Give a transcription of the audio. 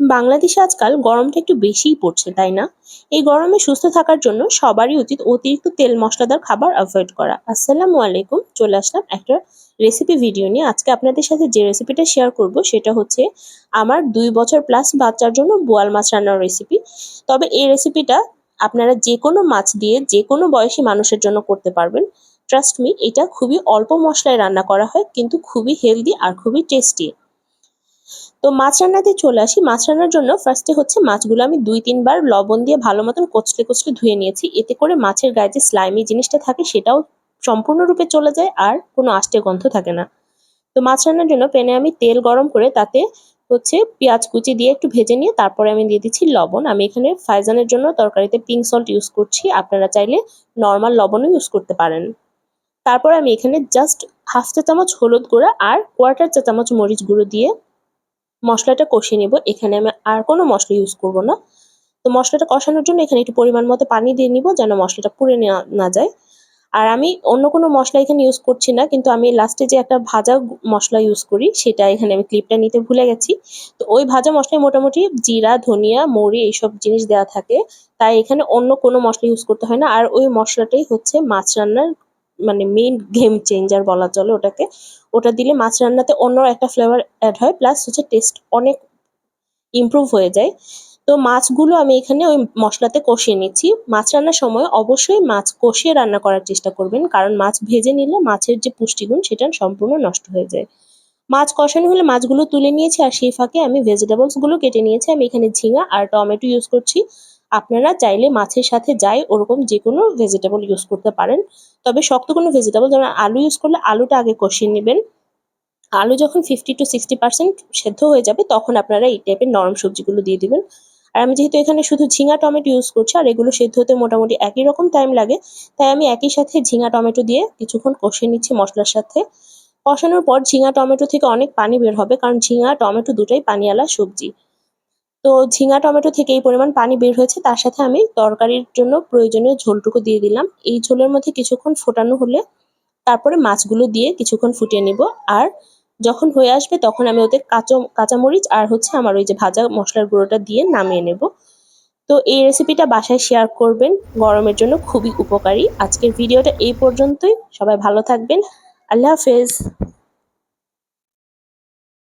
বাংলাদেশে আজকাল গরমটা একটু বেশিই পড়ছে, তাই না? এই গরমে সুস্থ থাকার জন্য সবারই উচিত অতিরিক্ত তেল মশলাদার খাবার অ্যাভয়েড করা। আসসালামু আলাইকুম, চলে আসলাম একটা রেসিপি ভিডিও নিয়ে। আজকে আপনাদের সাথে যে রেসিপিটা শেয়ার করব সেটা হচ্ছে আমার দুই বছর প্লাস বাচ্চার জন্য বোয়াল মাছ রান্নার রেসিপি তবে এই রেসিপিটা আপনারা যে কোনো মাছ দিয়ে যে কোনো বয়সী মানুষের জন্য করতে পারবেন। ট্রাস্ট মি এটা খুবই অল্প মশলায় রান্না করা হয়, কিন্তু খুবই হেলদি আর খুবই টেস্টি তো মাছ রান্নাতে চলে আসি। মাছ রান্নার জন্য ফার্স্টে হচ্ছে মাছগুলো আমি দুই, তিনবার লবণ দিয়ে ভালো মতন কচলে কচলে ধুয়ে নিয়েছি। এতে করে মাছের গায়ে যে স্লাইমি জিনিসটা থাকে সেটাও সম্পূর্ণরূপে চলে যায় আর কোনো আষ্টে গন্ধ থাকে না। তো মাছ রান্নার জন্য প্যানে আমি তেল গরম করে তাতে হচ্ছে পেঁয়াজ কুচি দিয়ে একটু ভেজে নিয়ে তারপরে আমি দিয়ে দিচ্ছি লবণ। আমি এখানে ফাইজানের জন্য তরকারিতে পিঙ্ক সল্ট ইউজ করছি। আপনারা চাইলে নর্মাল লবণও ইউজ করতে পারেন। তারপর আমি এখানে জাস্ট হাফ চা চামচ হলুদ গুঁড়া আর কোয়ার্টার চা চামচ মরিচ গুঁড়ো দিয়ে মশলাটা কষিয়ে নেব। এখানে আমি আর কোনো মশলা ইউজ করব না। তো মশলাটা কষানোর জন্য এখানে একটু পরিমাণ মতো পানি দিয়ে নিব যেন মশলাটা পুড়ে না যায়। আর আমি অন্য কোনো মশলা এখানে ইউজ করছি না, কিন্তু আমি লাস্টে যে একটা ভাজা মশলা ইউজ করি, সেটা এখানে আমি ক্লিপটা নিতে ভুলে গেছি। তো ওই ভাজা মশলায় মোটামুটি জিরা, ধনিয়া, মৌরি এইসব জিনিস দেওয়া থাকে। তাই এখানে অন্য কোনো মশলা ইউজ করতে হয় না। আর ওই মশলাটাই হচ্ছে মাছ রান্নার মানে মেইন গেম চেঞ্জার বলা চলে ওটাকে। ওটা দিলে মাছ রান্নাতে অন্য একটা ফ্লেভার অ্যাড হয় প্লাস হচ্ছে টেস্ট অনেক ইমপ্রুভ হয়ে যায়। তো মাছগুলো আমি এখানে ওই মশলাতে কষিয়ে নিচ্ছি। মাছ রান্নার সময় অবশ্যই মাছ কষিয়ে রান্না করার চেষ্টা করবেন, কারণ মাছ ভেজে নিলে মাছের যে পুষ্টিগুণ সেটা সম্পূর্ণ নষ্ট হয়ে যায়। মাছ কষানো হলে মাছগুলো তুলে নিয়েছি আর সেই ফাঁকে আমি ভেজিটেবলসগুলো কেটে নিয়েছি। আমি এখানে ঝিঙা আর টমেটো ইউজ করছি। আপনারা চাইলে মাছের সাথে যাই ওরকম যে কোনো ভেজিটেবল ইউজ করতে পারেন। তবে শক্ত কোনো ভেজিটেবল যেমন আলু ইউজ করলে আলুটা আগে কষিয়ে নেবেন। আলু যখন ফিফটি টু সিক্সটি পার্সেন্ট সেদ্ধ হয়ে যাবে, তখন আপনারা এই টাইপের নরম সবজিগুলো দিয়ে দিবেন। আর আমি যেহেতু এখানে শুধু ঝিঙা, টমেটো ইউজ করছি আর এগুলো সেদ্ধ হতে মোটামুটি একই রকম টাইম লাগে, তাই আমি একই সাথে ঝিঙা, টমেটো দিয়ে কিছুক্ষণ কষিয়ে নিচ্ছি মশলার সাথে। কষানোর পর ঝিঙা, টমেটো থেকে অনেক পানি বের হবে, কারণ ঝিঙা, টমেটো দুটাই পানিওয়ালা সবজি। তো ঝিঙা, টমেটো থেকে এই পরিমাণ পানি বের হয়েছে, তার সাথে আমি তরকারির জন্য প্রয়োজনীয় ঝোলটুকু দিয়ে দিলাম। এই ঝোলের মধ্যে কিছুক্ষণ ফোটানো হলে তারপরে মাছগুলো দিয়ে কিছুক্ষণ ফুটিয়ে নিব। আর যখন হয়ে আসবে, তখন আমি ওতে কাঁচা, কাঁচামরিচ আর হচ্ছে আমার ওই যে ভাজা মশলার গুঁড়োটা দিয়ে নামিয়ে নেব। তো এই রেসিপিটা বাসায় শেয়ার করবেন, গরমের জন্য খুবই উপকারী। আজকের ভিডিওটা এই পর্যন্তই। সবাই ভালো থাকবেন। আল্লাহ হাফেজ।